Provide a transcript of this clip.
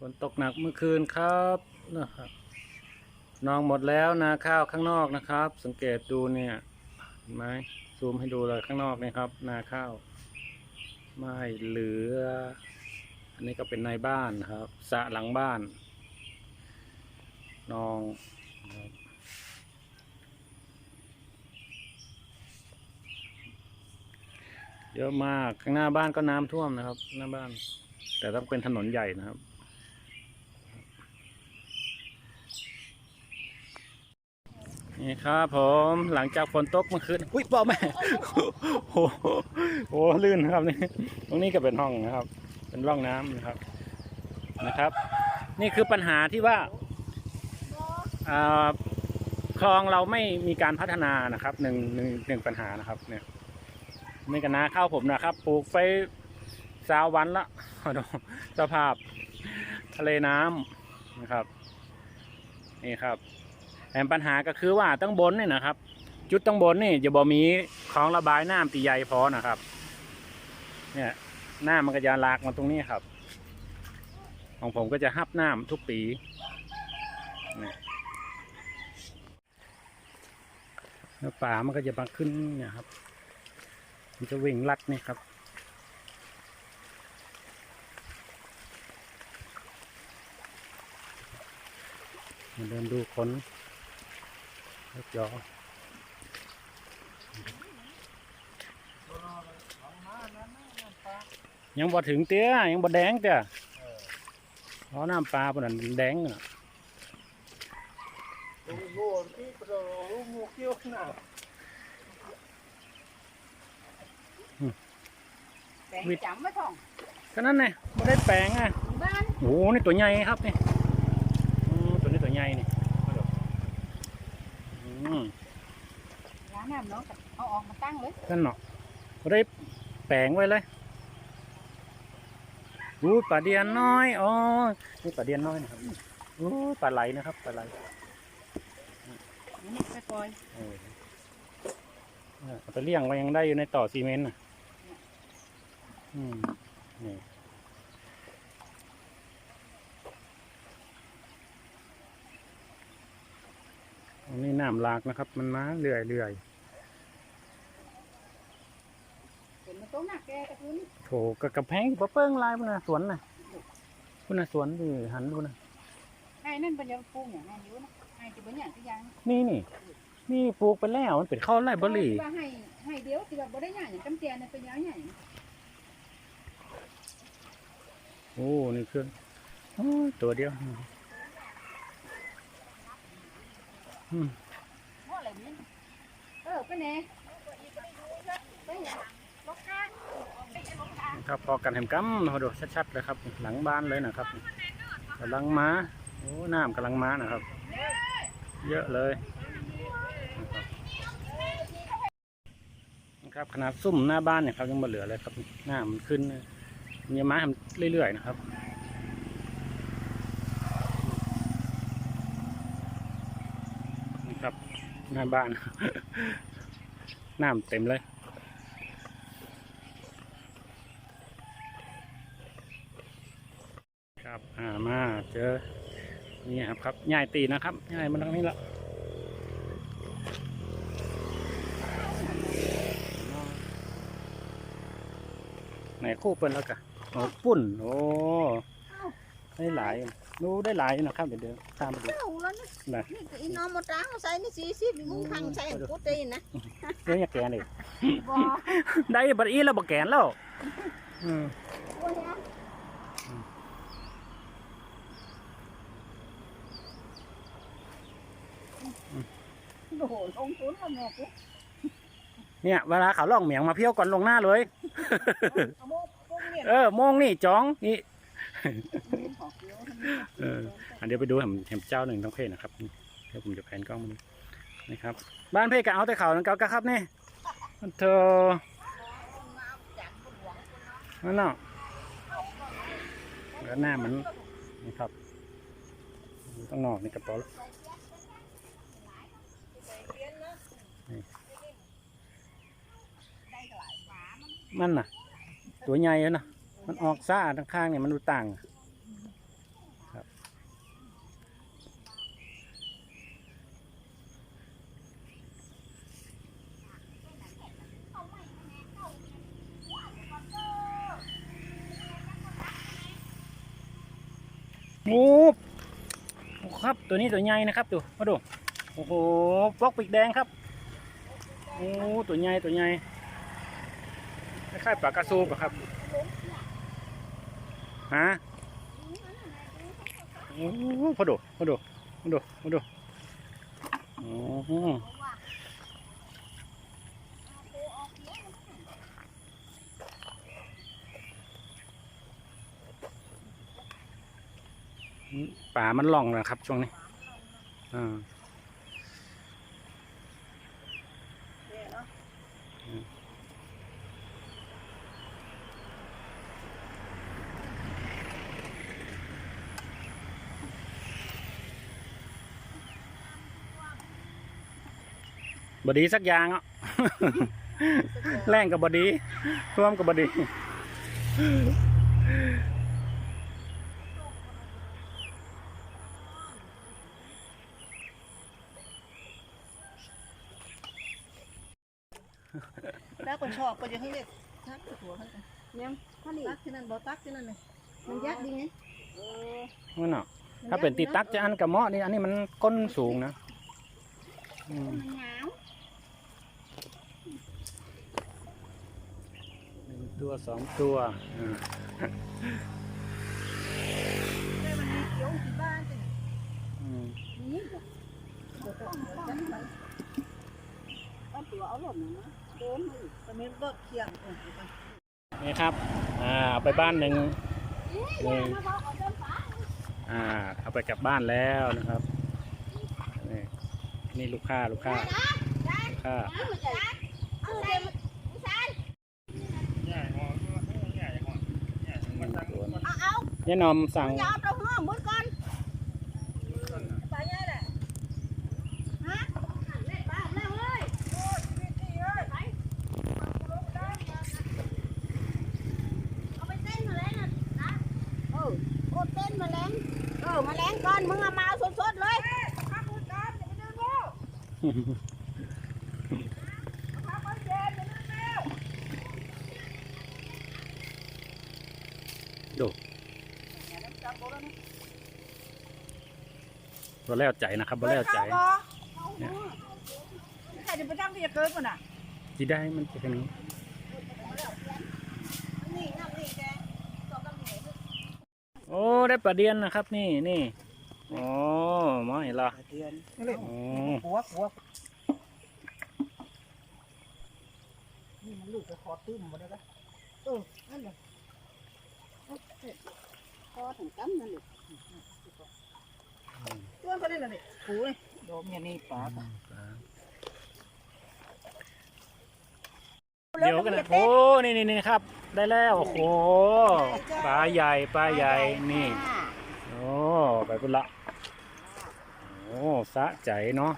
ฝนตกหนักเมื่อคืนครับนะครับนองหมดแล้วนาข้าวข้างนอกนะครับ สังเกตดูเนี่ยเห็นไหมซูมให้ดูเลยข้างนอกนี่ครับ นาข้าวไม่เหลือ อันนี้ก็เป็นในบ้านครับสระหลังบ้านนองเยอะมากข้างหน้าบ้านก็น้ำท่วมนะครับ หน้าบ้าน แต่ต้องเป็นถนนใหญ่นะครับ นี่ครับผมหลังจากฝนตกเมื่อคืนอุ้ยพ่อแม่โอ้โหโอ้โหลื่นครับนี่ตรงนี้ก็เป็นห้องนะครับ เป็นร่องน้ำนะครับนะครับ นี่คือปัญหาที่ว่าคลองเราไม่มีการพัฒนานะครับหนึ่งหนึ่งหนึ่งปัญหานะครับ เนี่ยนี่กันนาข้าวผมนะครับ ปลูกไปสาววันละดูสภาพทะเลน้ำนะครับ นี่ครับ แถมปัญหาก็คือว่าตั้งบนนี่นะครับ จุดตั้งบนนี่จะบ่มีคลองระบายน้ำตีใหญ่พอนะครับ เนี่ยหน้ามันก็จะลากมาตรงนี้ครับ ของผมก็จะฮับน้ำทุกปีนี่แล้วป่ามันก็จะมาขึ้นนี่ยครับ มันจะวิ่งลัดนี่ครับมาเดินดูคน รถยอยังบ่ถึงเตี้ยยังบ่แดงเตี้ยเพราะน้ำปลาปนนั้นแดงน่ะแบ่งจำไว้ท่องก็นั่นไงบ่ได้แปลงอะบ้านโอ้โหนี่ตัวใหญ่ครับนี่อืมตัวนี้ตัวใหญ่นี่มาดูอืม ร้า น้ำเนาะเอาออกมาตั้งเลยนั่นเนาะบ่ได้แปลงไว้เลยอู้ปลาเดียนน้อยอ๋อนี่ปลาเดียนน้อยนะครับอู้ปลาไหลนะครับปลาไหลนี่ไปปล่อยเออเนี่ยเอาไปเลี้ยงไว้ยังได้อยู่ในต่อซีเมนต์น่ะอืมนี่อันนี้น้ำหลากนะครับ มันมาเรื่อยเรื่อย เห็นมันต้นหนักแกกระทุนๆโถกระกระแพงปะเปิ้งลายพุ่นน่ะสวนน่ะพุ่นน่ะสวนดิหันดูนะไอ้นั่นเป็นยังปลูกอย่างนั้นอยู่นะไอ้ที่เป็นอย่างที่ยังนี่นี่นี่ปลูกไปแล้วมันเป็นข้าวไร่เบอร์รี่ว่าให้ให้เดียวที่ว่าบ่ได้อย่างอย่างจำเจียนเป็นอย่างอย่างโอ้นี่คือโอ้ยตัวเดียวอืมว่าอะไรนี่เออไปไหนไปอย่างรถข้างไปรถข้าง ครับพอกันเห็นกัมมาดูชัดๆเลยครับ หลังบ้านเลยนะครับกำลังมาโอ้น้ำกำลังมานะครับ เยอะเลยนะครับขนาดซุ่มหน้าบ้านเนี่ยครับยังมาเหลือเลยครับหน้ามันขึ้นมันจะมาทำเรื่อยๆนะครับนี่ครับหน้าบ้านน้ำเต็มเลย ครับอ่ามาเจอนี่ครับครับย่ายตีนะครับย่ายมันตรงนี้ละไหนคู่เปิ้นแล้วกะโอ้ปุ่นโอ้ได้หลายดูได้หลายอยู่นะครับเดี๋ยวเดี๋ยวตามไปดูเอาแล้วนะนะนี่ก็อีน้องมาตรังเอาใส่นี่สี่สิบมึงทางใส่กูตีนะเดี๋ยวอย่าแกนเลยบ่ได้บัดอีแล้วบักแกนแล้วอืม โอ้ยอะโอ้โหลงทุนละแม่กูเนี่ยเวลาเขาล่องเหมียงมาเพี้ยวก่อนลงหน้าเลย เอาโมกพวกเนี่ยเออโมงนี่จ้องนี่ขอเกี้ยวเอออันเดี๋ยวไปดูแหมแหมเจ้าหนึ่งต้องเพศนะครับนี่เดี๋ยวผมจะแผนกล้องมาดูนะครับ บ้านเพศกะเอาแต่เขานังเกากะครับนี่มันเธอนั่นเนาะแล้วหน้ามันนะครับ ต้องนอกในกระเป๋าแล้ว มันน่ะ ตัวใหญ่แล้วนะมันออกซ่าทั้งข้างเนี่ยมันดูต่างครับงูครับ ตัวนี้ตัวใหญ่นะครับดูมาดู โอ้โหฟอกปีกแดงครับ โอ้ ตัวใหญ่ตัวใหญ่ คล้ายๆปลากระสูบอะครับฮะโอ้พอดูพอดูพอดูพอดูโอ้ป่ามันล่องนะครับช่วงนี้อ่า บดีสักอย่างอะแรงกับบดีร่วมกับบดีแล้วคนชอบก็จะให้เล็กทักหัวเขายังข้อนี้ตักที่นั่นบ่ตักที่นั่นเลยมันยักดีไงนั่นเนาะถ้าเป็นตีตักจะอันกับเหมาะนี่อันนี้มันก้นสูงนะอืม มันหนาว หนึ่ง ตัวสองตัวอ่าได้มันมีเขียวที่บ้านจ้ะอืมนี่เดี๋ยวต้องจับมันเอาตัวเอาหล่นนะเดินมาอีกตอนนี้ก็เคียงเออไปนี่ครับ อ่าเอาไปบ้านหนึ่งหนึ่งมาบอกเอาเดินฟ้าอ่าเอาไปกลับบ้านแล้วนะครับ นี่นี่ลูกค้าลูกค้าลูกค้าเอาใส่ผู้ชาย เอาเอาเนี่ยนอมสั่งอย่าเอาตัวห้องมุดก่อนไปไงแหละฮะเล่นบ้าแล้วเว้ยเอาไปเต้นมาแล้วนะนะเออโอ้เต้นแมลงเออแมลงก่อนมึงเอามาเอาสดๆเลยดู บ่แล้วใจนะครับบ่แล้วใจเนี่ยใครจะไปตั้งที่จะเกิดก่อนอะที่ได้มันเป็นโอ้ได้ปลาเดียนนะครับ นี่นี่โอ้ไม่ละเดือนโอ้หัวหัวนี่มันลูกไปขอตื้มหมดเลยนะเออนั่นเลยพอถึงกำนั่นเลย ตัวเขาได้เลยหูเลยโดมอย่างนี้ปลาเดี๋ยวกันนะโอ้นี่นี่นี่ครับ ได้แล้วโอ้โหปลาใหญ่ปลาใหญ่นี่โอ้ไปพุ่นละโอ้สะใจเนาะ